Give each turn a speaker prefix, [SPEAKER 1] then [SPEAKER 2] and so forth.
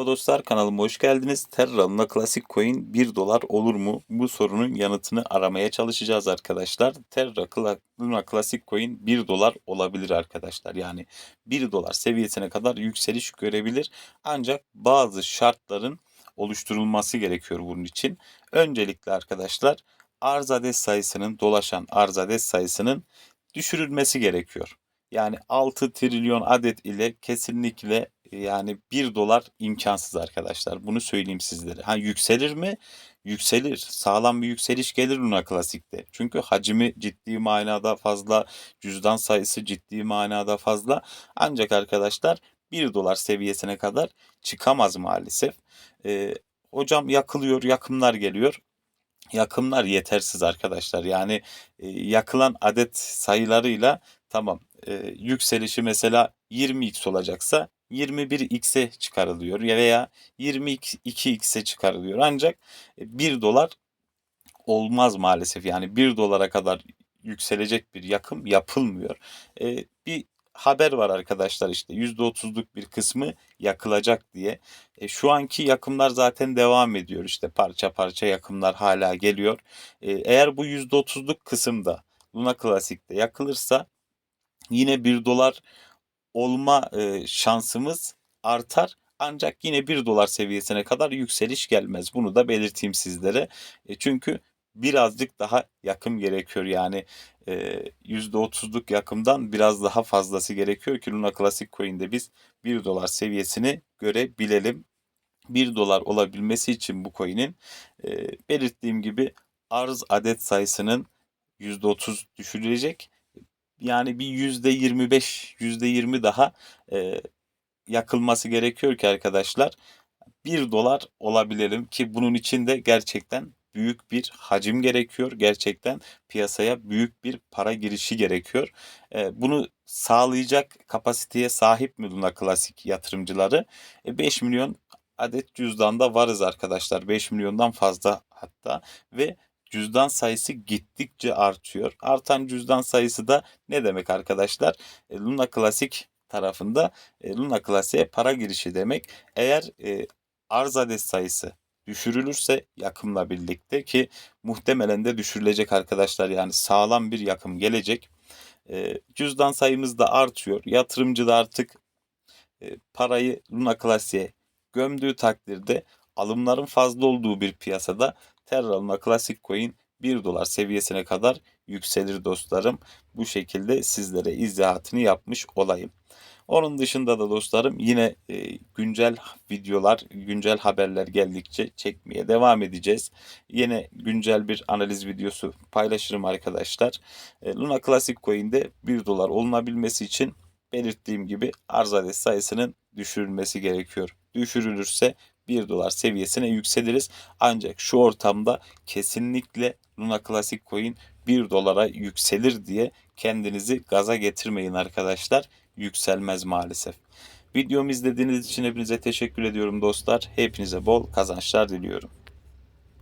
[SPEAKER 1] Merhaba dostlar kanalıma hoş geldiniz. Terra Luna Classic Coin 1 dolar olur mu? Bu sorunun yanıtını aramaya çalışacağız arkadaşlar. Terra Luna Classic Coin 1 dolar olabilir arkadaşlar. Yani 1 dolar seviyesine kadar yükseliş görebilir. Ancak bazı şartların oluşturulması gerekiyor bunun için. Öncelikle arkadaşlar arz adet sayısının dolaşan arz adet sayısının düşürülmesi gerekiyor. Yani 6 trilyon adet ile kesinlikle yani 1 dolar imkansız arkadaşlar. Bunu söyleyeyim sizlere. Ha yükselir mi? Yükselir. Sağlam bir yükseliş gelir Luna Classic'te. Çünkü hacmi ciddi manada fazla, cüzdan sayısı ciddi manada fazla. Ancak arkadaşlar 1 dolar seviyesine kadar çıkamaz maalesef. Ee, hocam yakılıyor, yakımlar geliyor yakımlar yetersiz arkadaşlar. Yani e, yakılan adet sayılarıyla tamam e, yükselişi mesela 20x olacaksa 21x'e çıkarılıyor ya veya 22x'e çıkarılıyor. Ancak 1 dolar olmaz maalesef. Yani 1 dolara kadar yükselecek bir yakım yapılmıyor. E, bir haber var arkadaşlar işte %30'luk bir kısmı yakılacak diye. E, şu anki yakımlar zaten devam ediyor işte parça parça yakımlar hala geliyor. E, eğer bu %30'luk kısımda Luna Classic'te yakılırsa yine 1 dolar olma e, şansımız artar. Ancak yine 1 dolar seviyesine kadar yükseliş gelmez. Bunu da belirteyim sizlere. E, çünkü birazcık daha yakım gerekiyor. Yani e, %30'luk yakımdan biraz daha fazlası gerekiyor ki Luna Classic Coin'de biz 1 dolar seviyesini görebilelim. 1 dolar olabilmesi için bu coin'in e, belirttiğim gibi arz adet sayısının %30 düşürülecek. Yani bir %25, %20 daha e, yakılması gerekiyor ki arkadaşlar 1 dolar olabilelim ki bunun için de gerçekten büyük bir hacim gerekiyor. Gerçekten piyasaya büyük bir para girişi gerekiyor. E, bunu sağlayacak kapasiteye sahip mi Luna Classic yatırımcıları? E, 5 milyon adet cüzdanda varız arkadaşlar. 5 milyondan fazla hatta ve cüzdan sayısı gittikçe artıyor. Artan cüzdan sayısı da ne demek arkadaşlar? E, Luna Classic tarafında e, Luna Classic'e para girişi demek. Eğer e, arz adet sayısı düşürülürse yakımla birlikte ki muhtemelen de düşürülecek arkadaşlar yani sağlam bir yakım gelecek. Cüzdan sayımız da artıyor. Yatırımcı da artık parayı Luna Classic'e gömdüğü takdirde alımların fazla olduğu bir piyasada Terra Luna Classic Coin 1 dolar seviyesine kadar yükselir dostlarım. Bu şekilde sizlere izahatını yapmış olayım. Onun dışında da dostlarım yine e, güncel videolar, güncel haberler geldikçe çekmeye devam edeceğiz. Yine güncel bir analiz videosu paylaşırım arkadaşlar. E, Luna Classic Coin'de 1 dolar olunabilmesi için belirttiğim gibi arz adet sayısının düşürülmesi gerekiyor. Düşürülürse 1 dolar seviyesine yükseliriz. Ancak şu ortamda kesinlikle Luna Classic Coin 1 dolara yükselir diye kendinizi gaza getirmeyin arkadaşlar. Yükselmez maalesef. Videomu izlediğiniz için hepinize teşekkür ediyorum dostlar. Hepinize bol kazançlar diliyorum.